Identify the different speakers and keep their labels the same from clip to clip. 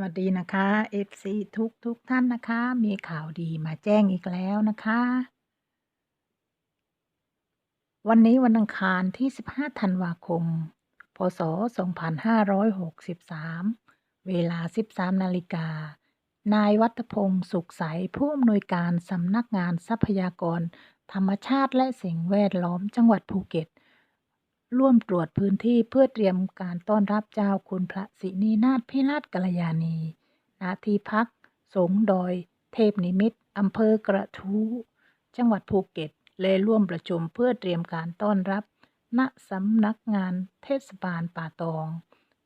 Speaker 1: วัสดีนะคะ FC ทุกทุกท่านนะคะ มีข่าวดีมาแจ้งอีกแล้วนะคะ วันนี้วันอังคารที่ 15 ธันวาคม พศ 2563 เวลา 13 นาฬิกา นายวัฒพงศ์สุขใส ผู้อำนวยการสำนักงานทรัพยากร ธรรมชาติและสิ่งแวดล้อมจังหวัดภูเก็ต ร่วมตรวจพื้นที่เพื่อเตรียมการต้อนรับเจ้าคุณพระศินีนาถพิราชกัลยาณีณที่พัก สงดอย เทพนิมิตอำเภอกระทู้ จังหวัดภูเก็ตและร่วมประชุมเพื่อเตรียมการต้อนรับ ณสำนักงานเทศบาลป่าตอง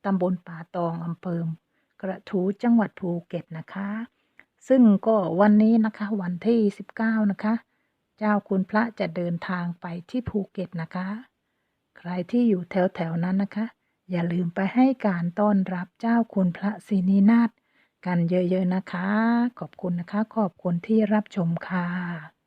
Speaker 1: ตำบลป่าตองอำเภอกระทู้จังหวัดภูเก็ตนะคะ ซึ่งก็วันนี้นะคะวันที่ 19 นะคะ เจ้าคุณพระจะเดินทางไปที่ภูเก็ตนะคะ รที่อยู่แถวๆนั้นนะคะ อย่าลืมไปให้การต้อนรับเจ้าคุณพระศรีนีนาฏกันเยอะๆนะคะ ขอบคุณนะคะ ขอบคุณที่รับชมค่ะ